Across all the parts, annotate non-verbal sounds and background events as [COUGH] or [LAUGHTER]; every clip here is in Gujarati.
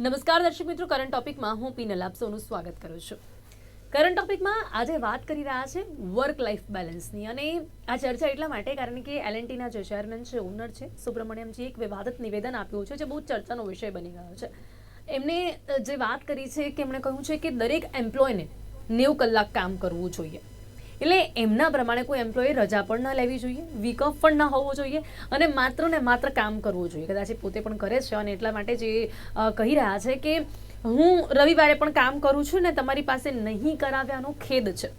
નમસ્કાર દર્શક મિત્રો કરંટ ટોપિકમાં હું પીનલ આપ સ્વાગત કરું છું. કરંટ ટોપિકમાં આજે વાત કરી રહ્યા છે વર્ક લાઈફ બેલેન્સની અને આ ચર્ચા એટલા માટે કારણ કે એલએનટીના જે ચેરમેન છે ઓનર છે, સુબ્રમણ્યમજી એક વિવાદિત નિવેદન આપ્યું છે જે બહુ ચર્ચાનો વિષય બની ગયો છે. એમને જે વાત કરી છે કે એમણે કહ્યું છે કે દરેક એમ્પ્લોયને નેવું કલાક કામ કરવું જોઈએ. એટલે એમના પ્રમાણે કોઈ એમ્પ્લોયી રજા પણ ન લેવી જોઈએ વીક ઓફ પણ ન હોવો જોઈએ અને માત્ર ને માત્ર કામ કરવું જોઈએ. કદાચ પોતે પણ કરે છે અને એટલા માટે જે કહી રહ્યા છે કે હું રવિવારે પણ કામ કરું છું ને તમારી પાસે નહીં કરાવ્યાનો ખેદ છે.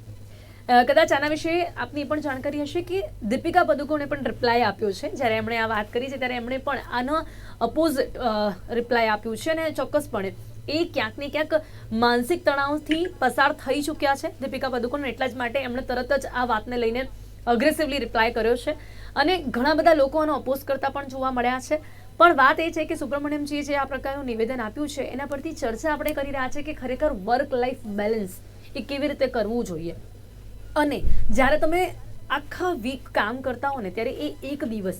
કદાચ આના વિશે આપની પણ જાણકારી હશે કે દીપિકા પદુકોણે પણ રિપ્લાય આપ્યો છે. જ્યારે એમણે આ વાત કરી છે, ત્યારે એમણે પણ આનો અપોઝિટ રિપ્લાય આપ્યું છે અને ચોક્કસપણે એ ક્યાંક ને ક્યાંક માનસિક તણાવથી પસાર થઈ ચૂક્યા છે. દીપિકા પદુકોણ એટલા જ માટે એમણે તરત જ આ વાતને લઈને અગ્રેસિવલી રિપ્લાય કર્યો છે. અને ઘણા બધા લોકો આનો અપોઝ કરતા પણ જોવા મળ્યા છે. પણ વાત એ છે કે સુબ્રમણ્યમજીએ જે આ પ્રકારનું નિવેદન આપ્યું છે, એના પરથી ચર્ચા આપણે કરી રહ્યા છે કે ખરેખર વર્ક લાઈફ બેલેન્સ એ કેવી રીતે કરવું જોઈએ. અને જ્યારે તમે આખા વીક કામ કરતા હો ને, ત્યારે એ એક દિવસ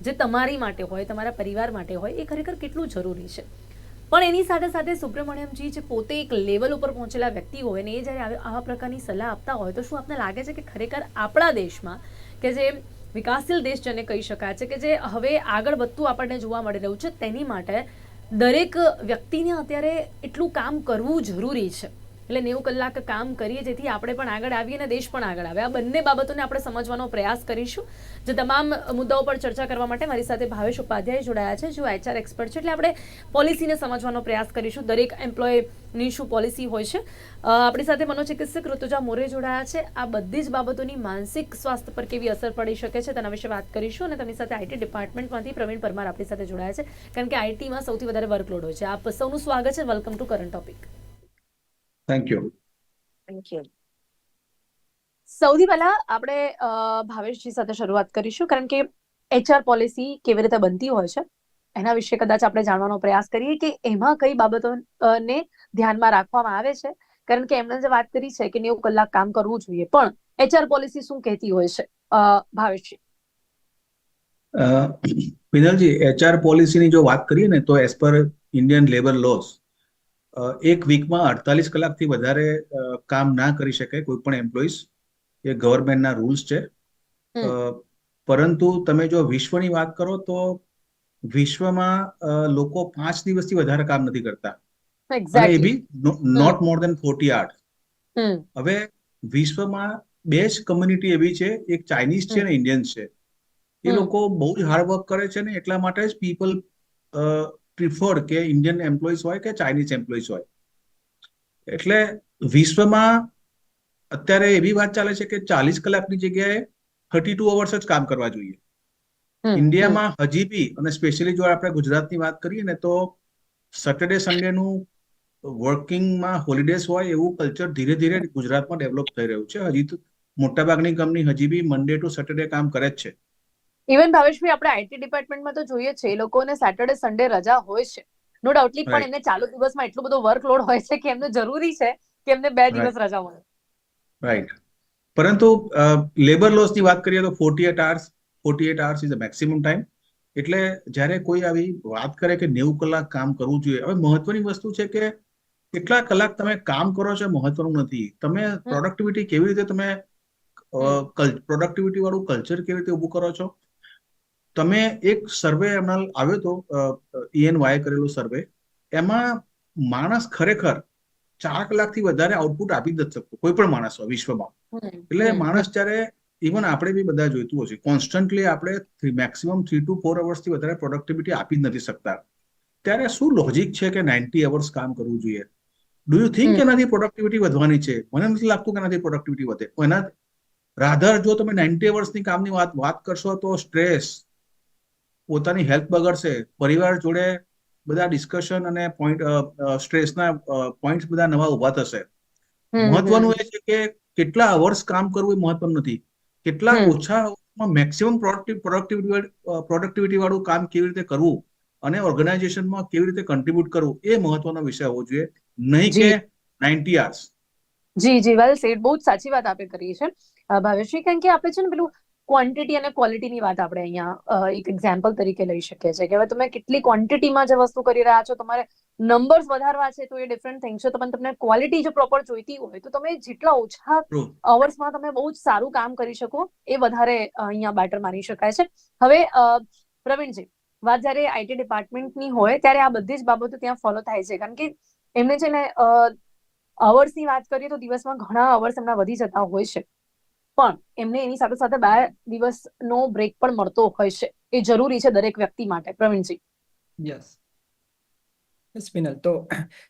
જે તમારી માટે હોય, તમારા પરિવાર માટે હોય, એ ખરેખર કેટલું જરૂરી છે? પણ એની સાથે સાથે સુબ્રમણ્યમજી જે પોતે એક લેવલ ઉપર પહોંચેલા વ્યક્તિ હોય ને એ જ્યારે આવા પ્રકારની સલાહ આપતા હોય તો શું આપને લાગે છે કે ખરેખર આપણા દેશમાં કે જે વિકાસશીલ દેશ જેને કહી શકાય છે કે જે હવે આગળ વધતું આપણને જોવા મળી રહ્યું છે તેની માટે દરેક વ્યક્તિને અત્યારે એટલું કામ કરવું જરૂરી છે. એટલે નેવું કલાક કામ કરીએ જેથી આપણે પણ આગળ આવીએ અને દેશ પણ આગળ આવે. આ બંને બાબતોને આપણે સમજવાનો પ્રયાસ કરીશું. જે તમામ મુદ્દાઓ પર ચર્ચા કરવા માટે મારી સાથે ભાવેશ ઉપાધ્યાય જોડાયા છે જો એચઆર એક્સપર્ટ છે. એટલે આપણે પોલિસીને સમજવાનો પ્રયાસ કરીશું. દરેક એમ્પ્લોયની શું પોલિસી હોય છે. આપણી સાથે મનોચિકિત્સક ઋતુજા મોરે જોડાયા છે. આ બધી જ બાબતોની માનસિક સ્વાસ્થ્ય પર કેવી અસર પડી શકે છે તેના વિશે વાત કરીશું અને તેમની સાથે આઈટી ડિપાર્ટમેન્ટમાંથી પ્રવીણ પરમાર આપણી સાથે જોડાયા છે. કારણ કે આઈટીમાં સૌથી વધારે વર્કલોડ હોય છે. આપ સૌનું સ્વાગત છે. Welcome to current topic thank you thank you સૌથી પહેલા આપણે ભાવેશજી સાથે શરૂઆત કરીશું કારણ કે એચઆર પોલિસી કેવી રીતે બનતી હોય છે એના વિશે કદાચ આપણે જાણવાનો પ્રયાસ કરીએ કે એમાં કઈ બાબતોને ધ્યાનમાં રાખવામાં આવે છે કારણ કે એમણે જે વાત કરી છે કે નેવું કલાક કામ કરવું જોઈએ પણ એચઆર પોલિસી શું કહેતી હોય છે? અ, ભાવેશજી. વિનલજી એચઆર પોલિસીની જો વાત કરીએ ને તો as per Indian labour loss એક વીકમાં અડતાલીસ કલાકથી વધારે કામ ના કરી શકે કોઈ પણ એમ્પ્લોઈઝ એ ગવર્મેન્ટના રૂલ્સ છે. પરંતુ તમે જો વિશ્વની વાત કરો તો વિશ્વમાં લોકો પાંચ દિવસથી વધારે કામ નથી કરતા. એ be not more than forty hours હવે વિશ્વમાં બે જ કમ્યુનિટી એવી છે એક ચાઇનીઝ છે અને ઇન્ડિયન્સ છે. એ લોકો બહુ જ હાર્ડવર્ક કરે છે ને એટલા માટે જ પીપલ પ્રિફર્ડ કે ઇન્ડિયન એમ્પ્લોઈઝ હોય કે ચાઇનીઝ એમ્પ્લોઈઝ હોય. એટલે વિશ્વમાં અત્યારે એવી વાત ચાલે છે કે ચાલીસ કલાકની જગ્યાએ થર્ટી ટુ અવર્સ જ કામ કરવા જોઈએ. ઇન્ડિયામાં હજી બી અને સ્પેશિયલી જો આપણે ગુજરાતની વાત કરીએ ને તો સેટરડે સન્ડેનું વર્કિંગમાં હોલિડેઝ હોય એવું કલ્ચર ધીરે ધીરે ગુજરાતમાં ડેવલપ થઈ રહ્યું છે. હજી તો મોટાભાગની કંપની હજી બી મંડે ટુ સેટરડે કામ કરે જ છે. ઇવન ભાવેશભાઈ આપણે આઈટી ડિપાર્ટમેન્ટમાં તો જોઈએ છે એ લોકોને સેટરડે સન્ડે રજા હોય છે. નો ડાઉટલી પણ. એમને ચાલુ દિવસમાં એટલું બધો વર્કલોડ હોય છે કે એમને જરૂરી છે કે એમને બે દિવસ રજા મળે. રાઈટ પરંતુ લેબર લોસની વાત કરીએ તો forty eight hours forty eight hours is a maximum time એટલે જ્યારે કોઈ આવી વાત કરે કે નેવું કલાક કામ કરવું જોઈએ હવે મહત્વની વસ્તુ છે કે કેટલા કલાક તમે કામ કરો છો મહત્વનું નથી. તમે પ્રોડક્ટિવિટી કેવી રીતે તમે પ્રોડક્ટિવિટી વાળું કલ્ચર કેવી રીતે ઊભું કરો છો? તમે એક સર્વે એમના આવ્યો હતો ઈએન વાય કરેલો સર્વે એમાં માણસ ખરેખર ચાર કલાકથી વધારે આઉટપુટ આપી જ શકતો કોઈ પણ માણસ હોય વિશ્વમાં. એટલે માણસ જ્યારે ઇવન આપણે બી બધા જોઈતું હશે કોન્સ્ટન્ટલી આપણે મેક્સિમમ થ્રી ટુ ફોર અવર્સથી વધારે પ્રોડક્ટિવિટી આપી જ નથી શકતા. ત્યારે શું લોજિક છે કે નાઇન્ટી અવર્સ કામ કરવું જોઈએ? Do you think hmm. એનાથી પ્રોડક્ટિવિટી વધવાની છે? મને નથી લાગતું કે એનાથી પ્રોડક્ટિવિટી વધે. એના રાધર જો તમે નાઇન્ટી અવર્સની કામની વાત વાત કરશો તો સ્ટ્રેસ પોતાની હેલ્થ બગડશે પરિવાર જોડે બધા ડિસ્કશન અને પોઈન્ટ સ્ટ્રેસના પોઈન્ટ બધા નવા ઊભા થશે. મહત્વનું એ છે કે કેટલા અવર્સ કામ કરવું એ મહત્વનું નથી. કેટલા ઓછા મેક્સિમમ પ્રોડક્ટિવિટી પ્રોડક્ટિવિટી વાળું કામ કેવી રીતે કરવું અને ઓર્ગેનાઇઝેશનમાં કેવી રીતે કન્ટ્રીબ્યુટ કરવું એ મહત્વનો વિષય હોવો જોઈએ. નહીં કે નાઇન્ટી આર્સ જી જી. વેલ સેડ બહુ જ સાચી વાત આપે કરી છે. ભાવેશજી કારણ કે આપણે છે ને પેલું ક્વોન્ટિટી અને ક્વોલિટીની વાત આપણે અહીંયા એક એક્ઝામ્પલ તરીકે લઈ શકીએ છીએ કે હવે તમે કેટલી ક્વોન્ટિટીમાં જે વસ્તુ કરી રહ્યા છો તમારે નંબર્સ વધારવા છે તો એ ડિફરન્ટ થિંગ છે તો પણ તમને ક્વોલિટી જો પ્રોપર જોઈતી હોય તો તમે જેટલા ઓછા અવર્સમાં તમે બહુ જ સારું કામ કરી શકો એ વધારે અહીંયા બેટર માની શકાય છે. હવે પ્રવીણજી વાત જ્યારે આઈટી ડિપાર્ટમેન્ટની હોય ત્યારે આ બધી જ બાબતો ત્યાં ફોલો થાય છે. કારણ કે એમને છે ને અવર્સની વાત કરીએ તો દિવસમાં ઘણા અવર્સ એમના વધી જતા હોય છે. પણ એમને એની સાથે સાથે બે દિવસનો બ્રેક પણ મળતો હોય છે. એ જરૂરી છે દરેક વ્યક્તિ માટે. પ્રવીણજી. યસ સ્પિનલ તો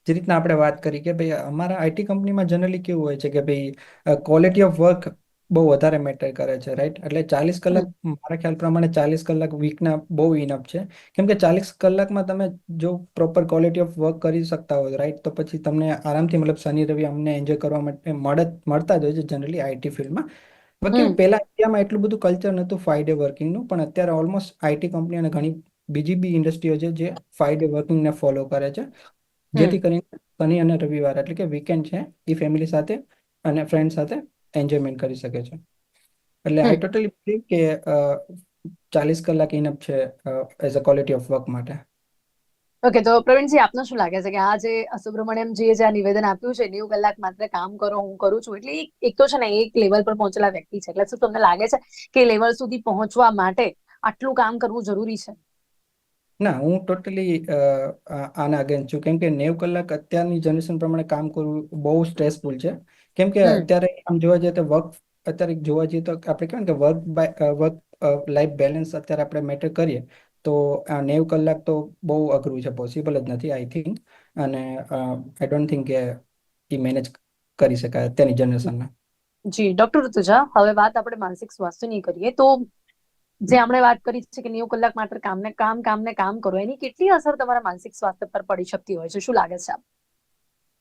જે રીતના આપણે વાત કરી કે ભાઈ અમારા આઈટી કંપનીમાં જનરલી કેવું હોય છે કે ભાઈ ક્વોલિટી ઓફ વર્ક બહુ વધારે મેટર કરે છે રાઈટ એટલે ચાલીસ કલાક મારા ખ્યાલ પ્રમાણે ચાલીસ કલાક વીકના બહુ ઇનફ છે. કેમ કે ચાલીસ કલાકમાં તમે જો પ્રોપર ક્વોલિટી ઓફ વર્ક કરી શકતા હોય રાઈટ તો પછી તમને આરામથી મતલબ શનિ રવિ અમને એન્જોય કરવા માટે મળત મળતા જ હોય છે જનરલી આઈટી ફિલ્ડમાં બાકી પહેલા ઇન્ડિયામાં એટલું બધું કલ્ચર નહોતું ફાઈવ ડે વર્કિંગનું પણ અત્યારે ઓલમોસ્ટ આઈટી કંપની અને ઘણી બીજી બી ઇન્ડસ્ટ્રીઓ છે જે ફાઈવ ડે વર્કિંગને ફોલો કરે છે. જેથી કરીને શનિ અને રવિવાર એટલે કે વીકેન્ડ છે એ ફેમિલી સાથે અને ફ્રેન્ડ સાથે એન્જોયમેન્ટ કરી શકે છે. એટલે આઈ ટોટલી બિલીવ કે ચાલીસ કલાક ઇનફ છે as a quality of work માટે. ઓકે તો પ્રવીણજી આપને શું લાગે છે કે આ જે સુબ્રમણ્યમજીએ જે આ નિવેદન આપ્યું છે નેવું કલાક માત્ર કામ કરો હું કરું છું એટલે એક- તો છે ને એક લેવલ પર પહોંચેલા વ્યક્તિ છે. એટલે શું તમને લાગે છે કે લેવલ સુધી પહોંચવા માટે આટલું કામ કરવું જરૂરી છે? ના હું ટોટલી આના અગેન્સ્ટ છું. કેમ કે નેવું કલાક અત્યારની જનરેશન પ્રમાણે કામ કરવું બહુ સ્ટ્રેસફુલ છે. કેમ કે અત્યારે આમ જોવા જઈએ તો વર્ક અત્યારે જોવા જઈએ તો આપણે કહેવાય કે work by work life balance અત્યારે આપણે મેટર કરીએ. તો આ નેવ કલાક તો બહુ અઘરું છે પોસિબલ જ નથી આઈ થિંક અને આઈ ડોન્ટ થિંક કે એ મેનેજ કરી શકાય અત્યારની જનરેશનમાં જી ડોક્ટર ઋતુજા હવે વાત આપણે માનસિક સ્વાસ્થ્યની કરીએ તો જે આપણે વાત કરી છે કે નેવું કલાક માત્ર કામને કામ કામને કામ કરો એની કેટલી અસર તમારા માનસિક સ્વાસ્થ્ય પર પડી શકતી હોય છે? શું લાગે છે આપ?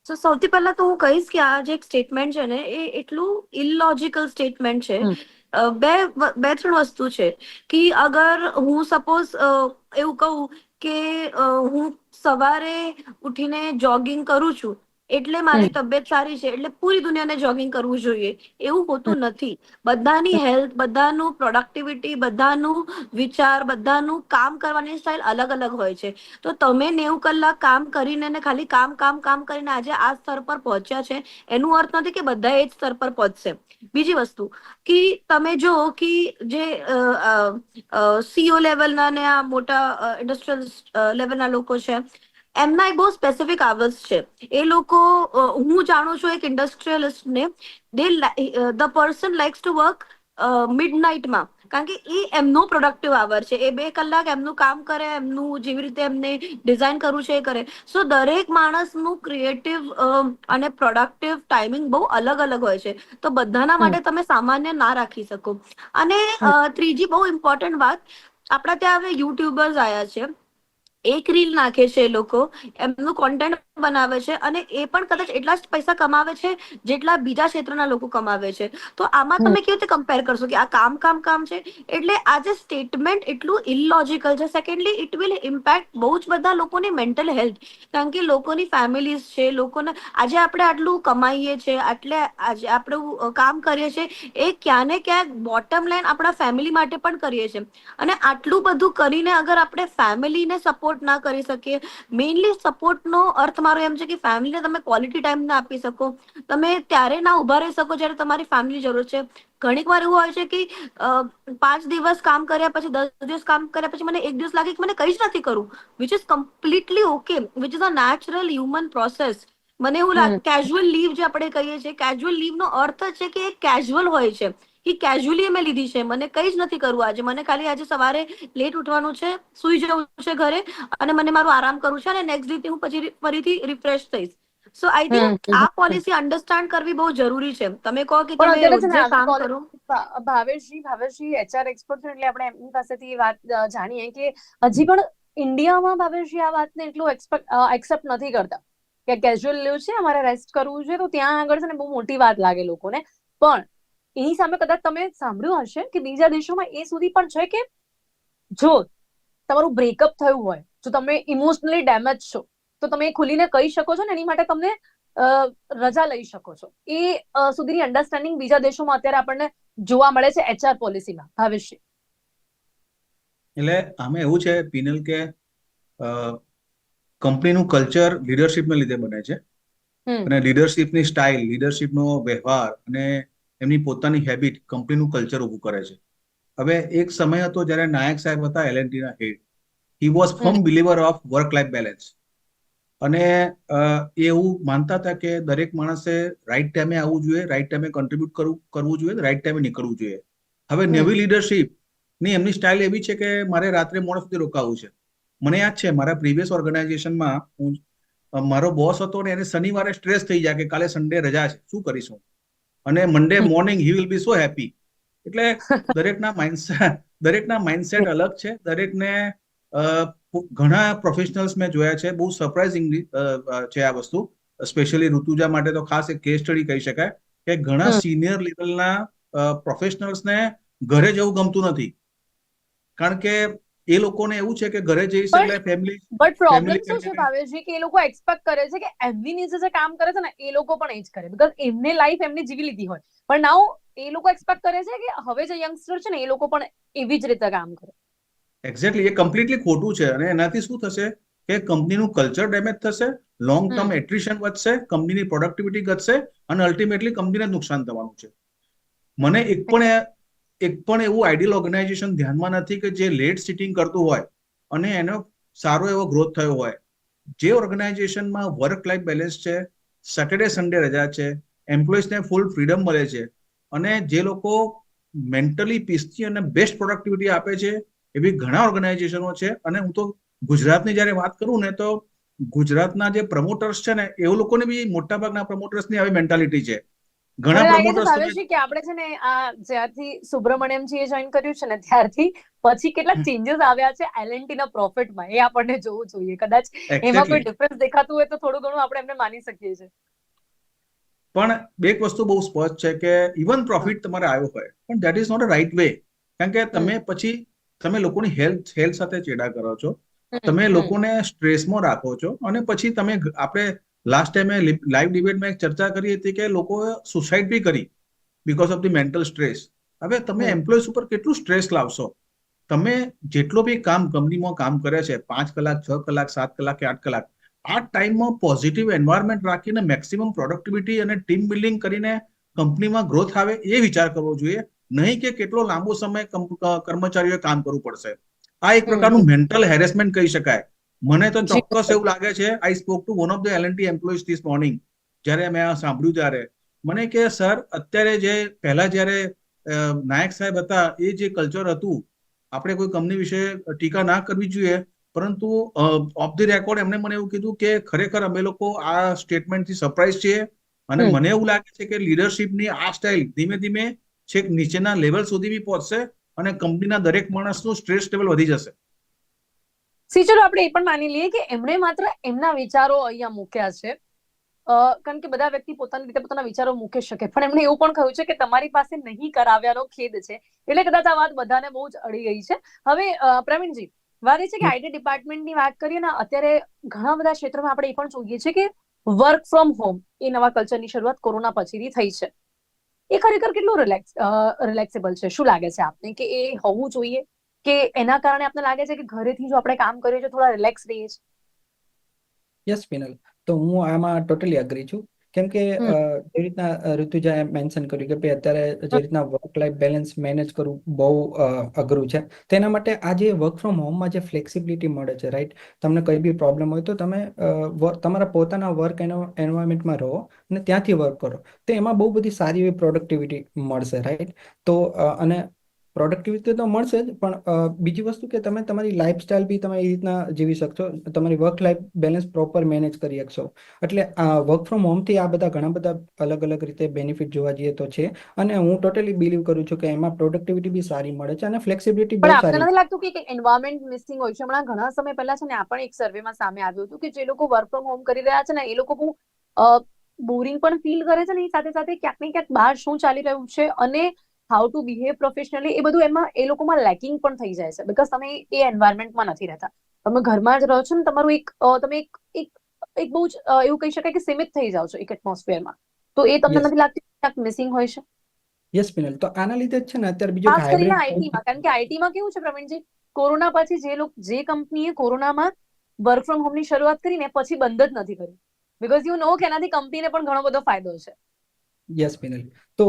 તો સૌથી પહેલા તો હું કહીશ કે આ જે એક સ્ટેટમેન્ટ છે ને એ એટલું ઇલોજિકલ સ્ટેટમેન્ટ છે બે બે ત્રણ વસ્તુ છે કે અગર હું સપોઝ એવું કહું કે હું સવારે ઉઠીને જોગિંગ કરું છું એટલે મારી તબિયત સારી છે એટલે પૂરી દુનિયાને જોગિંગ કરવું જોઈએ. એવું હોતું નથી. બધાની હેલ્થ બધાનું પ્રોડક્ટિવિટી બધાનું વિચાર બધાનું કામ કરવાની સ્ટાઇલ અલગ અલગ હોય છે. તો તમે નેવું કલાક કામ કરીને ને ખાલી કામ કામ કામ કરીને આજે આ સ્તર પર પહોંચ્યા છે એનું અર્થ નથી કે બધા એ જ સ્તર પર પહોંચશે. બીજી વસ્તુ, કે તમે જો કે જે સીઓ લેવલના ને આ મોટા ઇન્ડસ્ટ્રીયલ લેવલના લોકો છે, એમના એક બહુ સ્પેસિફિક આવર્સ છે. એ લોકો હું જાણું છું એક ઇન્ડસ્ટ્રીયલિસ્ટ ને they the person likes to work mid નાઇટમાં કારણ કે એ એમનો પ્રોડક્ટિવ આવર છે. એ બે કલાક એમનું કામ કરે એમનું જેવી રીતે એમને ડિઝાઇન કરવું છે એ કરે. સો દરેક માણસનું ક્રિએટિવ અને પ્રોડક્ટિવ ટાઈમિંગ બહુ અલગ અલગ હોય છે. તો બધાના માટે તમે સામાન્ય ના રાખી શકો. અને ત્રીજી બહુ ઇમ્પોર્ટન્ટ વાત આપણા ત્યાં હવે યુટ્યુબર્સ આવ્યા છે. એક રીલ નાખે છે એ લોકો. એમનું કોન્ટેન્ટ બનાવે છે અને એ પણ કદાચ એટલા જ પૈસા કમાવે છે જેટલા બીજા ક્ષેત્રના લોકો કમાવે છે. તો આમાં તમે કેવી રીતે કમ્પેર કરશો કે આ કામ કામ કામ છે? એટલે આ જે સ્ટેટમેન્ટ એટલું ઇલોજિકલ છે. સેકન્ડલી ઇટ વિલ ઇમ્પેક્ટ બહુ જ બધા લોકોની મેન્ટલ હેલ્થ કારણ કે લોકોની ફેમિલીઝ છે, લોકોને આજે આપણે આટલું કમાઈએ છીએ આટલે આજે આપણું કામ કરીએ છીએ, એ ક્યાં ને ક્યાંક બોટમ લાઈન આપણા ફેમિલી માટે પણ કરીએ છીએ. અને આટલું બધું કરીને અગર આપણે ફેમિલીને સપોર્ટ ના કરી શકીએ મેઇનલી સપોર્ટનો અર્થ મારો એમ છે કે ફેમિલીને તમે ક્વોલિટી ટાઈમ ના આપી શકો. તમે ત્યારે ના ઊભા રહી શકો જ્યારે તમારી ફેમિલી જરૂર છે. ઘણીક વાર એવું હોય છે કે પાંચ દિવસ કામ કર્યા પછી દસ દિવસ કામ કર્યા પછી મને એક દિવસ લાગે કે મને કંઈ જ નથી કરવું. Which is completely okay which is a natural human process મને એવું લાગે કેઝ્યુઅલ લીવ જે આપણે કહીએ છીએ કેઝ્યુઅલ લીવનો અર્થ છે કે એ કેઝ્યુઅલ હોય છે. કે કેઝ્યુઅલી મેં લીધી છે. મને કઈ જ નથી કરવું આજે. મને ખાલી આજે સવારે લેટ ઉઠવાનું છે સુઈ જવું છે ઘરે અને મને મારું આરામ કરવું છે અને નેક્સ્ટ ડે હું પછી ફરીથી રિફ્રેશ થઈશ. સો આઈ થિંક આ પોલિસી અન્ડરસ્ટેન્ડ કરવી બહુ જરૂરી છે. તમે કહો કે તમે આવી કામ કરો. ભાવેશજી ભાવેશજી એચઆર એક્સપર્ટ એટલે આપણે એમની પાસેથી વાત જાણીએ કે હજી પણ ઇન્ડિયામાં ભાવેશજી આ વાતને એટલું એક્સેપ્ટ નથી કરતા. કે કેઝ્યુઅલ લેવું છે અમારે રેસ્ટ કરવું છે તો ત્યાં આગળ છે ને બહુ મોટી વાત લાગે લોકોને. પણ એની સામે કદાચ તમે સાંભળ્યું હશે કે બીજા દેશોમાં એ સુધી પણ છે કે જો તમારું બ્રેકઅપ થયું હોય જો તમે ઇમોશનલી ડેમેજ છો તો તમે ખુલીને કહી શકો છો ને એની માટે તમને રજા લઈ શકો છો. એ સુધીની અન્ડરસ્ટેન્ડિંગ બીજા દેશોમાં અત્યારે આપણને જોવા મળે છે એચઆર પોલિસીમાં ભાવેશજી. એટલે આમે એવું છે પિનલ કે કંપનીનું કલ્ચર લીડરશિપને લીધે બને છે. અને લીડરશિપની સ્ટાઇલ લીડરશિપનો વ્યવહાર અને એમની પોતાની હેબિટ કંપનીનું કલ્ચર ઊભું કરે છે. હવે એક સમય હતો જ્યારે નાયક સાહેબ હતા એલએનટીના head he was firm believer of work life balance અને એ એવું માનતા હતા કે દરેક માણસે રાઈટ ટાઈમે આવવું જોઈએ રાઈટ ટાઈમે કન્ટ્રીબ્યુટ કરવું કરવું જોઈએ રાઈટ ટાઈમે નીકળવું જોઈએ. હવે. નવી લીડરશિપની એમની સ્ટાઇલ એવી છે કે મારે રાત્રે મોડ સુધી રોકાવું છે. મને યાદ છે મારા પ્રીવિયસ ઓર્ગેનાઇઝેશનમાં હું મારો બોસ હતો ને એને શનિવારે સ્ટ્રેસ થઈ જાય કે કાલે સન્ડે રજા છે. શું કરીશું? અને Monday morning he will be so happy એટલે [LAUGHS] દરેકના માઇન્ડસેટ દરેકના માઇન્ડસેટ અલગ છે. દરેકને ઘણા પ્રોફેશનલ્સ મેં જોયા છે. બહુ સરપ્રાઇઝિંગ છે આ વસ્તુ. સ્પેશિયલી ઋતુજા માટે તો ખાસ એક કેસ સ્ટડી કહી શકાય કે ઘણા સિનિયર લેવલના પ્રોફેશનલ્સને ઘરે જવું ગમતું નથી. કારણ કે એ લોકોને એવું છે કે ઘરે જઈશ પણ- એટલે ફેમિલી બટ પ્રોબ્લેમ શું છે ભાવેશજી કે એ લોકો એક્સપેક્ટ કરે છે કે એમની નીચે જે કામ કરે છે ને એ લોકો પણ એ જ કરે. બીકોઝ એમને લાઈફ એમને જીવી લીધી હોય. પણ નાઉ એ લોકો એક્સપેક્ટ કરે છે કે હવે જે યંગસ્ટર છે ને એ લોકો પણ એવી જ રીતે કામ કરે. એક્ઝેક્ટલી એ કમ્પ્લીટલી ખોટું છે. અને એનાથી શું થશે કે કંપનીનું કલ્ચર ડેમેજ થશે લોંગ ટર્મ એટ્રિશન વધશે કંપનીની પ્રોડક્ટિવિટી ઘટશે અને અલ્ટિમેટલી કંપનીને નુકસાન થવાનું છે. મને એક પણ એક પણ એવું આઈડિયલ ઓર્ગેનાઇઝેશન ધ્યાનમાં નથી કે જે લેટ સિટિંગ કરતું હોય અને એનો સારો એવો ગ્રોથ થયો હોય. જે ઓર્ગેનાઇઝેશનમાં વર્ક લાઈફ બેલેન્સ છે સેટરડે સન્ડે રજા છે એમ્પ્લોઈઝને ફૂલ ફ્રીડમ મળે છે અને જે લોકો મેન્ટલી પીસથી અને બેસ્ટ પ્રોડક્ટિવિટી આપે છે એવી ઘણા ઓર્ગેનાઇઝેશનો છે. અને હું તો ગુજરાતની જ્યારે વાત કરું ને તો ગુજરાતના જે પ્રમોટર્સ છે ને એ લોકોને બી મોટાભાગના પ્રમોટર્સની આવી મેન્ટાલિટી છે. ઘણા પ્રમોટર્સ આવે છે કે આપણે છે ને આ જ્યારથી સુબ્રમણ્યમજી એ જોઈન કર્યું છે ને ત્યારથી પછી કેટલા. ચેન્જીસ આવ્યા છે એલએનટી ના પ્રોફિટમાં એ આપણને જોવું જોઈએ. કદાચ એમાં કોઈ ડિફરન્સ દેખાતું હોય તો થોડું ઘણું આપણે એમને માની શકીએ છીએ. પણ એક વસ્તુ બહુ સ્પષ્ટ છે કે ઇવન પ્રોફિટ તમારે આવ્યો હોય પણ that is not a right way કારણ કે તમે પછી તમે લોકોની હેલ્થ હેલ્થ સાથે ચેડા કરો છો. તમે લોકોને સ્ટ્રેસમાં રાખો છો અને પછી તમે આપણે લાસ્ટ ટાઈમે લાઈવ ડિબેટમાં એક ચર્ચા કરી હતી કે લોકોએ સુસાઇડ બી કરી because of the mental stress હવે તમે. એમ્પ્લોઈઝ ઉપર કેટલું સ્ટ્રેસ લાવશો? તમે જેટલો બી કામ કંપનીમાં કામ કરે છે પાંચ કલાક છ કલાક સાત કલાક કે આઠ કલાક આ ટાઈમમાં પોઝિટિવ એન્વાયરમેન્ટ રાખીને મેક્સિમમ પ્રોડક્ટિવિટી અને ટીમ બિલ્ડિંગ કરીને કંપનીમાં ગ્રોથ આવે એ વિચાર કરવો જોઈએ. નહીં કે કેટલો લાંબો સમય કર્મચારીઓએ કામ કરવું પડશે. આ એક પ્રકારનું મેન્ટલ હેરેસમેન્ટ કહી શકાય. મને તો ચોક્કસ એવું લાગે છે I spoke to one of the L and T employees this morning જ્યારે મેં આ સાંભળ્યું ત્યારે મને કે સર અત્યારે જે પહેલા જ્યારે નાયક સાહેબ હતા એ જે કલ્ચર હતું આપણે કોઈ કંપની વિશે ટીકા ના કરવી જોઈએ. પરંતુ ઓફ ધી રેકોર્ડ એમણે મને એવું કીધું કે ખરેખર અમે લોકો આ સ્ટેટમેન્ટથી સરપ્રાઈઝ છીએ. અને મને એવું લાગે છે કે લીડરશિપની આ સ્ટાઇલ ધીમે ધીમે છેક નીચેના લેવલ સુધી બી પહોંચશે અને કંપનીના દરેક માણસનું સ્ટ્રેસ લેવલ વધી જશે. સી ચલો આપણે એ પણ માની લઈએ કે એમણે માત્ર એમના વિચારો અહીંયા મૂક્યા છે. અ, કારણ કે બધા વ્યક્તિ પોતાની રીતે પોતાના વિચારો મૂકી શકે. પણ એમણે એવું પણ કહ્યું છે કે તમારી પાસે નહીં કરાવ્યાનો ખેદ છે. એટલે કદાચ આ વાત બધાને બહુ જ અડી ગઈ છે. હવે પ્રવીણજી વાત એ છે કે આઈટી ડિપાર્ટમેન્ટની વાત કરીએ ને અત્યારે ઘણા બધા ક્ષેત્રોમાં આપણે એ પણ જોઈએ છે કે વર્ક ફ્રોમ હોમ એ નવા કલ્ચરની શરૂઆત કોરોના પછીથી થઈ છે. એ ખરેખર કેટલું રિલેક્સ રિલેક્સેબલ છે? શું લાગે છે આપને કે એ હોવું જોઈએ? કે એના કારણે આપને લાગે છે કે ઘરેથી જો આપણે કામ કરીએ છે થોડા રિલેક્સ રહીએ છીએ? યસ પિનલ તો હું આમાં ટોટલી અગ્રી છું. કેમ કે જે રીતના ઋતુજા ઋતુજાએ મેન્શન કર્યું કે ભાઈ અત્યારે જે રીતના વર્ક લાઈફ બેલેન્સ મેનેજ કરવું બહુ અઘરું છે. તેના માટે આ જે વર્ક ફ્રોમ હોમમાં જે ફ્લેક્સિબિલિટી મળે છે રાઈટ તમને કંઈ બી પ્રોબ્લેમ હોય તો તમે તમારા પોતાના વર્ક એન્વાયરમેન્ટમાં રહો અને ત્યાંથી વર્ક કરો. તો એમાં બહુ બધી સારી એવી પ્રોડક્ટિવિટી મળશે રાઈટ તો અને પ્રોડક્ટિવિટી તો મળશે જ પણ બીજી વસ્તુ કે તમે તમારી લાઈફસ્ટાઈલ બી તમે એ રીતના જીવી શકશો. તમારી work life balance proper manage કરી શકશો. એટલે આ વર્ક ફ્રોમ હોમથી આ બધા ઘણા બધા અલગ અલગ રીતે બેનિફિટ જોવા જઈએ તો છે. અને હું ટોટલી બિલીવ કરું છું કે એમાં પ્રોડક્ટિવિટી બી સારી મળે છે અને ફ્લેક્સિબિલિટી બહુ સારી નથી લાગતું કે એન્વાયરમેન્ટ મિસિંગ હોય છે? હમણાં ઘણા સમય પહેલા છે ને આ પણ એક સર્વેમાં સામે આવ્યું હતું કે જે લોકો વર્ક ફ્રોમ હોમ કરી રહ્યા છે ને એ લોકો બહુ બોરિંગ પણ ફીલ કરે છે ને એ સાથે સાથે ક્યાંક ને ક્યાંક બહાર શું ચાલી રહ્યું છે? અને હાઉ ટુ બિહેવ પ્રોફેશનલી એ બધું એમાં એ લોકોમાં લેકિંગ પણ થઈ જાય છે. બીકોઝ તમે એ એન્વાયરમેન્ટમાં નથી રહેતા. તમે ઘરમાં જ રહો છો ને તમારું એક તમે એક એક એક બહુ જ એવું કહી શકાય કે સીમિત થઈ જાઓ છો એક એટમોસ્ફિયરમાં તો એ તમને નથી લાગતું ક્યાંક મિસિંગ હોય છે? યસ પિનલ તો આના લીધે છે ને અત્યારે બીજો ખાસ કરીને આઈટીમાં કારણ કે આઈટીમાં કેવું છે પ્રવીણજી? કોરોના પછી જે લોકો જે કંપનીએ કોરોનામાં વર્ક ફ્રોમ હોમની શરૂઆત કરીને પછી બંધ જ નથી કર્યું. બીકોઝ યુ નો કે એનાથી કંપનીને પણ ઘણો બધો ફાયદો છે. યસ પિનલ તો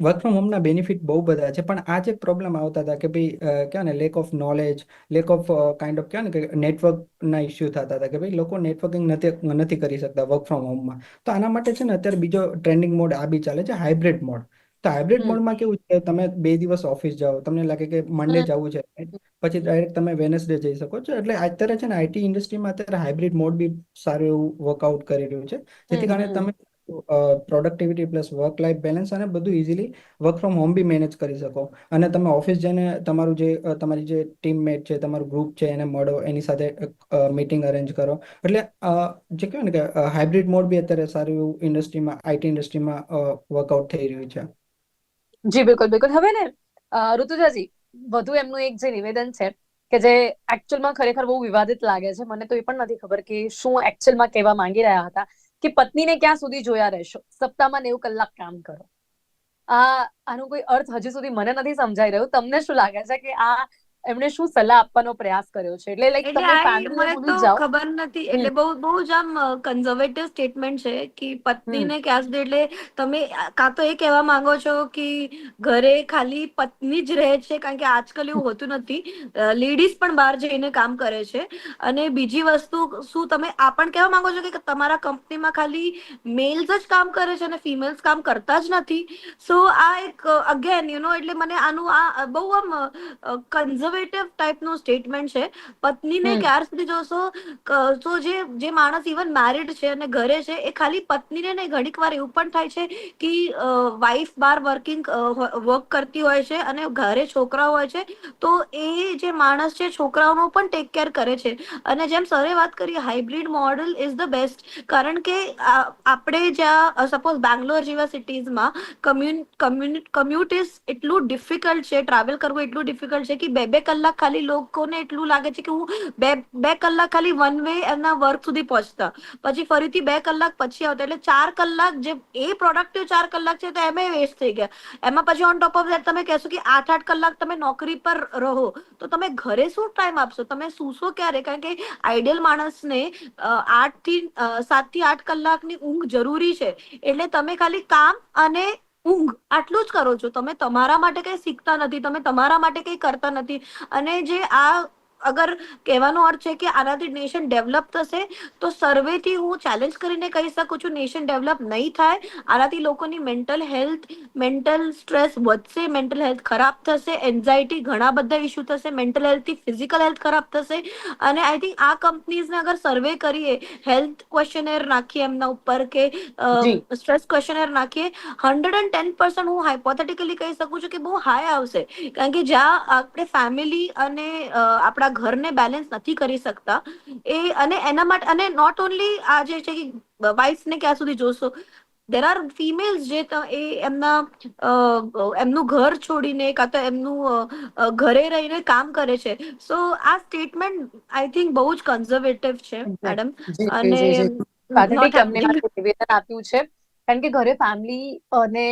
વર્ક ફ્રોમ હોમના બેનિફિટ બહુ બધા છે. પણ આ જે પ્રોબ્લેમ આવતા હતા કે ભાઈ કહેવાય ને lack of knowledge lack of kind of કહેવાય ને કે નેટવર્કના ઇસ્યુ થતા હતા કે ભાઈ લોકો નેટવર્કિંગ નથી નથી કરી શકતા વર્ક ફ્રોમ હોમમાં તો આના માટે છે ને અત્યારે બીજો ટ્રેન્ડિંગ મોડ આ બી ચાલે છે હાઇબ્રિડ મોડ તો હાઇબ્રિડ મોડમાં કેવું છે તમે બે દિવસ ઓફિસ જાઓ તમને લાગે કે મંડે જવું છે પછી ડાયરેક્ટ તમે વેનસડે જઈ શકો છો. એટલે અત્યારે છે ને આઈટી ઇન્ડસ્ટ્રીમાં અત્યારે હાઇબ્રિડ મોડ બી સારું એવું વર્કઆઉટ કરી રહ્યું છે. જેથી કારણે તમે productivity plus work life balance અને બધું ઇઝીલી વર્ક ફ્રોમ હોમ બી મેનેજ કરી શકો. અને તમે ઓફિસ જઈને તમારું જે તમારી જે ટીમમેટ છે, તમારું ગ્રુપ છે, એને મળો, એની સાથે મીટિંગ અરેન્જ કરો. એટલે જે કહેવાય ને કે હાઇબ્રિડ મોડ બી અત્યારે સારું એવું ઇન્ડસ્ટ્રીમાં આઈટી ઇન્ડસ્ટ્રીમાં વર્કઆઉટ થઈ રહ્યું છે. જી, બિલકુલ બિલકુલ. હવે ને ઋતુજાજી, વધુ એમનું એક જે નિવેદન છે કે જે એકચ્યુઅલમાં ખરેખર બહુ વિવાદિત લાગે છે, મને તો એ પણ નથી ખબર કે શું એકચ્યુઅલમાં કહેવા માંગી રહ્યા હતા. કે પત્નીને ક્યાં સુધી જોયા રહેશો? સપ્તાહમાં નેવું કલાક કામ કરો. આ, આનો કોઈ અર્થ હજુ સુધી મને નથી સમજાઈ રહ્યો. તમને શું લાગે છે કે આ એમણે શું સલાહ આપવાનો પ્રયાસ કર્યો છે? એટલે લાઈક તમે ફેમિલી જાઓ. ખબર નથી. એટલે બહુ બહુ જ આમ કન્ઝર્વેટિવ સ્ટેટમેન્ટ છે કે પત્નીને ક્યાં સુધી એટલે તમે કાં તો એ કહેવા માંગો છો કે ઘરે ખાલી પત્ની જ રહે છે? કારણ કે આજકાલ એવું હોતું નથી. લેડીઝ પણ બહાર જઈને કામ કરે છે. અને બીજી વસ્તુ શું તમે આ પણ કહેવા માંગો છો કે તમારા કંપનીમાં ખાલી મેલ્સ જ કામ કરે છે અને ફિમેલ્સ કામ કરતા જ નથી? સો આ એક અગેન યુ નો એટલે મને આનું આ બહુ આમ કન્ઝર્વેટિવ ટાઈપનું સ્ટેટમેન્ટ છે. પત્નીને ક્યાર સુધી જોશો? તો જે જે માણસ ઇવન મેરિડ છે અને ઘરે છે એ ખાલી પત્નીને નહીં ઘણીક વાર એવું પણ થાય છે કે વાઈફ બાર વર્કિંગ વર્ક કરતી હોય છે અને ઘરે છોકરાઓ હોય છે તો એ જે માણસ છે છોકરાઓનો પણ ટેક કેર કરે છે. અને જેમ સરે વાત કરી hybrid model is the best કારણ કે આપણે જ્યાં સપોઝ બેંગ્લોર જેવા સિટીઝમાં કમ્યુન કમ્યુન કમ્યુટ ઇઝ એટલું ડિફિકલ્ટ છે ટ્રાવેલ કરવું એટલું ડિફિકલ્ટ છે કે બે બે કલાક ખાલી લોકોને એટલું લાગે છે કે હું બે બે કલાક ખાલી વન વે એમના વર્ક સુધી પહોંચતા. પછી ફરીથી બે કલાક પછી આવતા. એટલે ચાર કલાક જે, એ પ્રોડક્ટિવ ચાર કલાક છે, તો એમાં વેસ્ટ થઈ ગયા. એમાં પછી ઓન ટોપ ઓફ દેટ તમે કહેશો કે આઠ આઠ કલાક તમે નોકરી પર રહો, તો તમે ઘરે શું ટાઈમ આપશો? તમે સૂશો ક્યારે? કારણ કે આઈડિયલ માણસને આઠથી સાતથી આઠ કલાકની ઊંઘ જરૂરી છે. એટલે તમે ખાલી કામ અને ઊંઘ, આટલું જ કરો છો. તમે તમારા માટે કંઈ શીખતા નથી, તમે તમારા માટે કંઈ કરતા નથી. અને જે આ અગર કહેવાનો અર્થ છે કે આનાથી નેશન ડેવલપ થશે તો સર્વેથી હું ચેલેન્જ કરીને કહી શકું છું નેશન ડેવલપ નહીં થાય આનાથી લોકોની મેન્ટલ હેલ્થ મેન્ટલ સ્ટ્રેસ વધશે મેન્ટલ હેલ્થ ખરાબ થશે એન્ઝાયટી ઘણા બધા ઇસ્યુ થશે મેન્ટલ હેલ્થથી ફિઝિકલ હેલ્થ ખરાબ થશે અને આઈ થિંક આ કંપનીઝને અગર સર્વે કરીએ હેલ્થ ક્વેશ્ચનેર નાખીએ એમના ઉપર કે. સ્ટ્રેસ ક્વેશ્ચનેર નાખીએ હંડ્રેડ એન્ડ ટેન પર્સન્ટ હું હાઇપોથેટિકલી કહી શકું છું કે બહુ હાઈ આવશે કારણ કે જ્યાં આપણે ફેમિલી અને અ, આપણા ઘરને બેલેન્સ નથી કરી શકતા. એ અને એના માટે અને નોટ ઓનલી આ જે છે કે વાઇફ્સને ક્યાં સુધી જોશો દેર આર ફિમેલ્સ જે એ એમના એમનું ઘર છોડીને કાં તો એમનું ઘરે રહીને કામ કરે છે. સો આ સ્ટેટમેન્ટ આઈ થિંક બહુ જ કન્ઝર્વેટિવ છે મેડમ અને નિવેદન આપ્યું છે. કારણ કે ઘરે ફેમિલી અને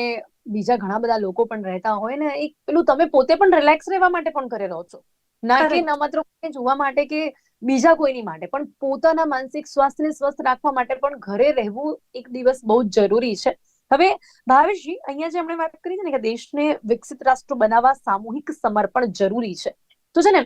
બીજા ઘણા બધા લોકો પણ રહેતા હોય ને એક પેલું તમે પોતે પણ રિલેક્સ રહેવા માટે પણ ઘરે રહો છો. ના કે Correct. માત્ર જોવા માટે કે બીજા કોઈની માટે પણ પોતાના માનસિક સ્વાસ્થ્યને સ્વસ્થ રાખવા માટે પણ ઘરે રહેવું એક દિવસ બહુ જ જરૂરી છે. હવે ભાવેશજી અહીંયા જે એમણે વાત કરી છે ને કે દેશને વિકસિત રાષ્ટ્ર બનાવવા સામૂહિક સમર્પણ જરૂરી છે. તો છે ને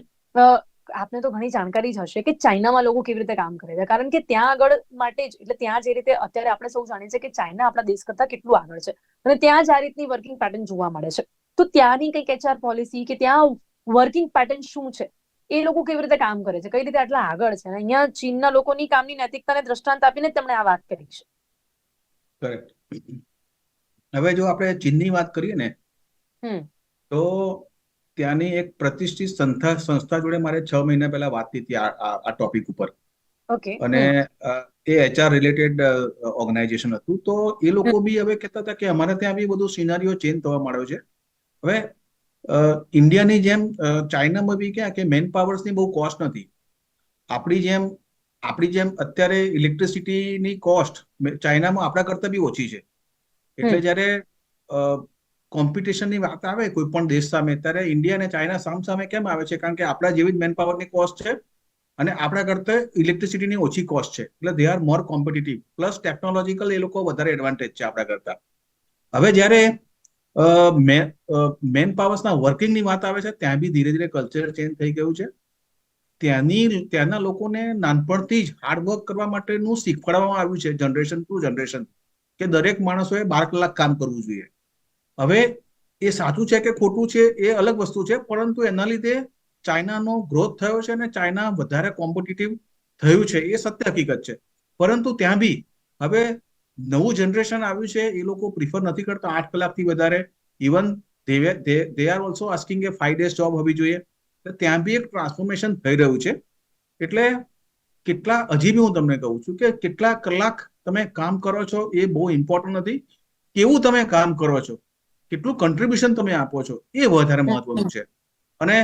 આપને તો ઘણી જાણકારી જ હશે કે ચાઇનામાં લોકો કેવી રીતે કામ કરે છે. કારણ કે ત્યાં આગળ માટે જ એટલે ત્યાં જે રીતે અત્યારે આપણે સૌ જાણીએ છીએ કે ચાઇના આપણા દેશ કરતા કેટલું આગળ છે. અને ત્યાં જ આ રીતની વર્કિંગ પેટર્ન જોવા મળે છે. તો ત્યાંની કંઈક એચઆર પોલિસી કે ત્યાં વર્કિંગ પેટર્ન શું છે? એ લોકો કેવી રીતે કામ કરે છે? કઈ રીતે આટલા આગળ છે? અહીંયા ચીનના લોકોની કામની નૈતિકતાને દ્રષ્ટાંત આપીને તેમણે આ વાત કરી છે. કરેક્ટ હવે જો આપણે ચીનની વાત કરીએ ને તો ત્યાંની એક પ્રતિષ્ઠિત સંસ્થા સંસ્થા જોડે મારે છ મહિના પહેલા વાત થઈ હતી આ ટોપિક ઉપર. ઓકે અને એ એચઆર રિલેટેડ ઓર્ગેનાઇઝેશન હતું. તો એ લોકો બી હવે કહેતા હતા કે અમારે ત્યાં બી બધું સિનારીઓ ચેન્જ થવા માંડ્યો છે. હવે ઇન્ડિયાની જેમ ચાઇનામાં બી ક્યાં કે મેન પાવર્સની બહુ કોસ્ટ નથી. આપણી જેમ આપણી જેમ અત્યારે ઇલેક્ટ્રિસિટીની કોસ્ટ ચાઇનામાં આપણા કરતાં બી ઓછી છે. એટલે. જ્યારે કોમ્પિટિશનની વાત આવે કોઈ પણ દેશ સામે ત્યારે ઇન્ડિયા અને ચાઇના સામ સામે કેમ આવે છે? કારણ કે આપણા જેવી જ મેન પાવરની કોસ્ટ છે અને આપણા કરતાં ઇલેક્ટ્રિસિટીની ઓછી કોસ્ટ છે. એટલે they are more competitive plus technological એ લોકો વધારે એડવાન્ટેજ છે આપણા કરતાં. હવે જ્યારે મેન પાવર્સના વર્કિંગની વાત આવે છે, ત્યાં બી ધીરે ધીરે કલ્ચર ચેન્જ થઈ ગયું છે. ત્યાંની, ત્યાંના લોકોને નાનપણથી જ હાર્ડવર્ક કરવા માટેનું શીખવાડવામાં આવ્યું છે જનરેશન ટુ જનરેશન કે દરેક માણસોએ બાર કલાક કામ કરવું જોઈએ. હવે એ સાચું છે કે ખોટું છે, એ અલગ વસ્તુ છે, પરંતુ એના લીધે ચાઇનાનો ગ્રોથ થયો છે અને ચાઇના વધારે કોમ્પિટિટિવ થયું છે, એ સત્ય હકીકત છે. પરંતુ ત્યાં બી, હવે નવું જનરેશન આવ્યું છે એ લોકો પ્રિફર નથી કરતા આઠ કલાકથી વધારે. Even they are also asking a five days job હોવી જોઈએ. તો ત્યાં બી એક ટ્રાન્સફોર્મેશન થઈ રહ્યું છે. એટલે કેટલા હજી બી હું તમને કહું છું કે કેટલા કલાક તમે કામ કરો છો એ બહુ ઇમ્પોર્ટન્ટ નથી. કેવું તમે કામ કરો છો કેટલું કન્ટ્રીબ્યુશન તમે આપો છો એ વધારે મહત્વનું છે. અને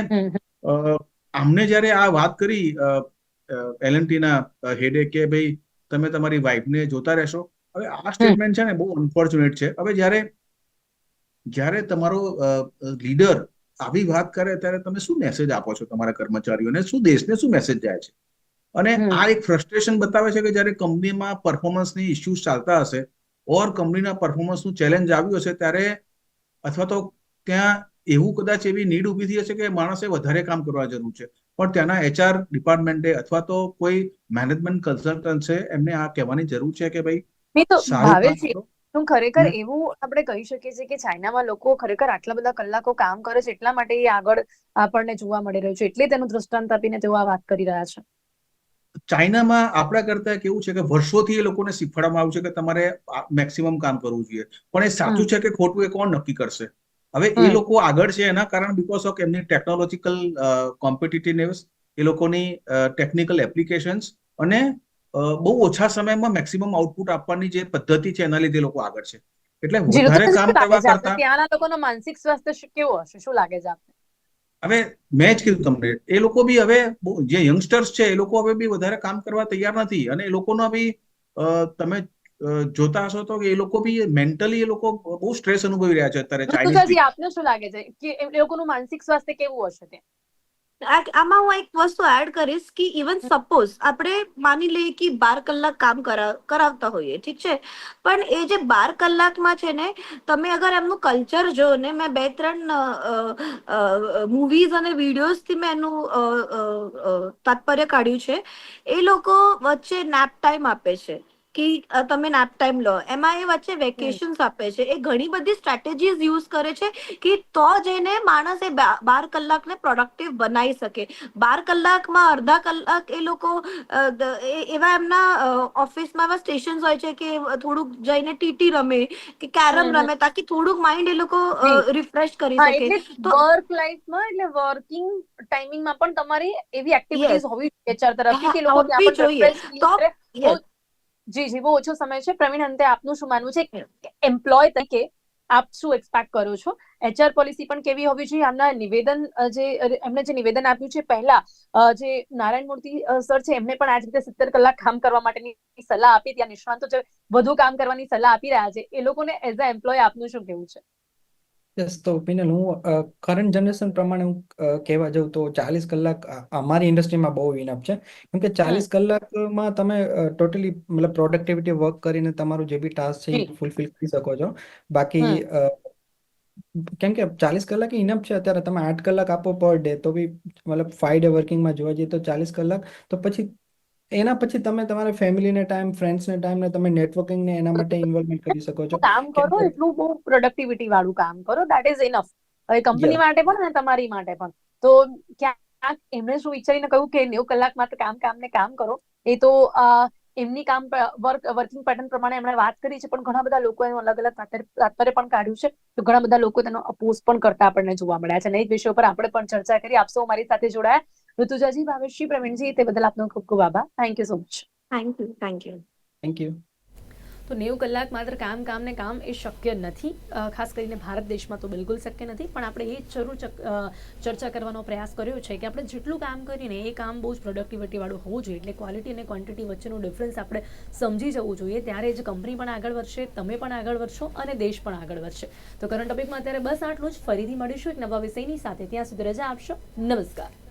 આમને જ્યારે આ વાત કરી એલએનટીના હેડે કે ભાઈ તમે તમારી વાઈફને જોતા રહેશો હવે આ સ્ટેટમેન્ટ છે ને બહુ અનફોર્ચ્યુનેટ છે. હવે જ્યારે જ્યારે તમારો લીડર આવી વાત કરે ત્યારે તમે શું મેસેજ આપો છો તમારા કર્મચારીઓને? શું દેશને શું મેસેજ જાય છે? અને આ એક ફ્રસ્ટ્રેશન બતાવે છે કે જ્યારે કંપનીમાં પરફોર્મન્સની ઇસ્યુઝ ચાલતા હશે ઓર કંપનીના પરફોર્મન્સનું ચેલેન્જ આવ્યું હશે ત્યારે અથવા તો ત્યાં એવું કદાચ એવી નીડ ઊભી થઈ હશે કે માણસે વધારે કામ કરવા જરૂર છે. પણ ત્યાંના એચઆર ડિપાર્ટમેન્ટે અથવા તો કોઈ મેનેજમેન્ટ કન્સલ્ટન્ટ છે એમને આ કહેવાની જરૂર છે કે ભાઈ નહીં તો ભાવે છે હું ખરેખર એવું આપણે કહી શકીએ છીએ કે ચાઇનામાં લોકો ખરેખર આટલા બધા કલાકો કામ કરે છે એટલા માટે એ આગળ આપણને જોવા મળી રહ્યું છે એટલે તેનું દ્રષ્ટાંત આપીને તેઓ આ વાત કરી રહ્યા છે. ચાઇનામાં આપણા કરતા કેવું છે કે વર્ષોથી એ લોકોને શીખવાડવામાં આવ્યું છે કે તમારે મેક્સિમમ કામ કરવું જોઈએ. પણ એ સાચું છે કે ખોટું એ કોણ નક્કી કરશે? હવે એ લોકો આગળ છે એના કારણ બીકોઝ ઓફ એમની ટેકનોલોજીકલ કોમ્પિટિટિવનેસ એ લોકોની ટેકનિકલ એપ્લિકેશન્સ અને બહુ ઓછા સમયમાં મેક્સિમમ આઉટપુટ આપવાની જે પદ્ધતિ છે એના લીધે એ લોકો આગળ છે. એટલે વધારે કામ કરવા કરતા ત્યાંના લોકોનો માનસિક સ્વાસ્થ્ય કેવું હશે? શું લાગે છે આપને? હવે મેં જ કીધું તમને એ લોકો બી હવે જે યંગસ્ટર્સ છે એ લોકો હવે બી વધારે કામ કરવા તૈયાર નથી અને એ લોકોનો બી તમે જોતા હશો તો એ લોકો બી મેન્ટલી એ લોકો બહુ સ્ટ્રેસ અનુભવી રહ્યા છે અત્યારે ચાઇનીઝ આપને શું લાગે છે? કે એ લોકોનું માનસિક સ્વાસ્થ્ય કેવું હશે ત્યાં? આમાં હું એક વસ્તુ એડ કરીશ કે ઇવન સપોઝ આપણે માની લઈએ કે બાર કલાક કામ કરા- કરાવતા હોઈએ ઠીક છે? પણ એ જે બાર કલાકમાં છે ને તમે અગર એમનું કલ્ચર જો ને મેં બે ત્રણ મૂવીઝ અને વિડીયોઝથી મેં એનું તાત્પર્ય કાઢ્યું છે. એ લોકો વચ્ચે નેપ ટાઈમ આપે છે. કે તમે નાપ ટાઈમ લો. એમાં એ વચ્ચે વેકેશન્સ આપે છે. એ ઘણી બધી સ્ટ્રેટેજીસ યુઝ કરે છે કે તો જઈને માણસ એ બાર કલાકને પ્રોડક્ટિવ બનાવી શકે. બાર કલાકમાં અડધા કલાક એ લોકો એવા એમના ઓફિસમાં એવા સ્ટેશન્સ હોય છે કે થોડુંક જઈને ટીટી રમે કે કેરમ. રમે તાકી થોડુંક માઇન્ડ એ લોકો રિફ્રેશ કરી શકે. તો વર્ક લાઈફમાં એટલે વર્કિંગ ટાઈમિંગમાં પણ તમારી એવી એક્ટિવિટીઝ હોવી જોઈએ ચાર તરફથી કે લોકો ત્યાં પણ જોઈએ. તો જી જી, બહુ ઓછો સમય છે. પ્રવીણ અંતે આપનું શું માનવું છે? એમ્પ્લોય તરીકે આપ શું એક્સપેક્ટ કરો છો? એચઆર પોલિસી પણ કેવી હોવી જોઈએ? આમના નિવેદન જે એમને જે નિવેદન આપ્યું છે પહેલા જે નારાયણ મૂર્તિ સર છે, એમને પણ આ જ રીતે સિત્તેર કલાક કામ કરવા માટેની સલાહ આપી. ત્યાં નિષ્ણાંતો જે વધુ કામ કરવાની સલાહ આપી રહ્યા છે. એ લોકોને એઝ અ એમ્પ્લોય આપનું શું કેવું છે? યસ તો પિનલ હું કરંટ જનરેશન પ્રમાણે હું કહેવા જાઉં તો ચાલીસ કલાક અમારી ઇન્ડસ્ટ્રીમાં બહુ ઇનફ છે. કેમ કે ચાલીસ કલાકમાં તમે ટોટલી મતલબ પ્રોડક્ટિવિટી વર્ક કરીને તમારું જે બી ટાસ્ક છે એ ફૂલફિલ કરી શકો છો. બાકી કેમ કે ચાલીસ કલાક ઇનફ છે અત્યારે. તમે આઠ કલાક આપો પર ડે તો બી મતલબ ફાઈવ ડે વર્કિંગમાં જોવા જઈએ તો ચાલીસ કલાક. તો પછી એના પછી તમે તમારા ફેમિલીને ટાઈમ ફ્રેન્ડ્સને ટાઈમ ને તમે નેટવર્કિંગને એના માટે ઇન્વોલ્વમેન્ટ કરી શકો છો. કામ કરો એટલું બહુ પ્રોડક્ટિવિટી વાળું કામ કરો દેટ ઇઝ ઇનફ હવે કંપની માટે પણ અને તમારી માટે પણ. તો ક્યાંક એમણે શું વિચારીને કહ્યું કે નેવું કલાક માત્ર કામ કામ ને કામ કરો. એ તો એમની કામ વર્ક વર્કિંગ પેટર્ન પ્રમાણે એમણે વાત કરી છે પણ ઘણા બધા લોકો એનું અલગ અલગ તાત્પર્ય પણ કાઢ્યું છે. તો ઘણા બધા લોકો તેનો અપોઝ પણ કરતા આપણને જોવા મળ્યા છે. અને એ જ વિષય પર આપણે પણ ચર્ચા કરી. આપ સૌ મારી સાથે જોડાયા. ઋતુજાજી ભાવેશજી પ્રવીણજી તે બદલ આપનો ખૂબ ખૂબ આભાર. Thank you so much thank you thank you thank you તો નેવું કલાક માત્ર કામ કામ ને કામ એ શક્ય નથી. ખાસ કરીને ભારત દેશમાં તો બિલકુલ શક્ય નથી પણ આપણે એ જરૂર ચક- અ, ચર્ચા કરવાનો પ્રયાસ કર્યો છે કે આપણે જેટલું કામ કરીને એ કામ બહુ જ પ્રોડક્ટિવિટીવાળું હોવું જોઈએ. એટલે ક્વોલિટી અને ક્વોન્ટિટી વચ્ચેનું ડિફરન્સ આપણે સમજી જવું જોઈએ. ત્યારે જ કંપની પણ આગળ વધશે તમે પણ આગળ વધશો અને દેશ પણ આગળ વધશે. તો કરંટ ટોપિકમાં અત્યારે બસ આટલું જ. ફરીથી મળીશું એક નવા વિષયની સાથે. ત્યાં સુધી રજા આપશો. નમસ્કાર.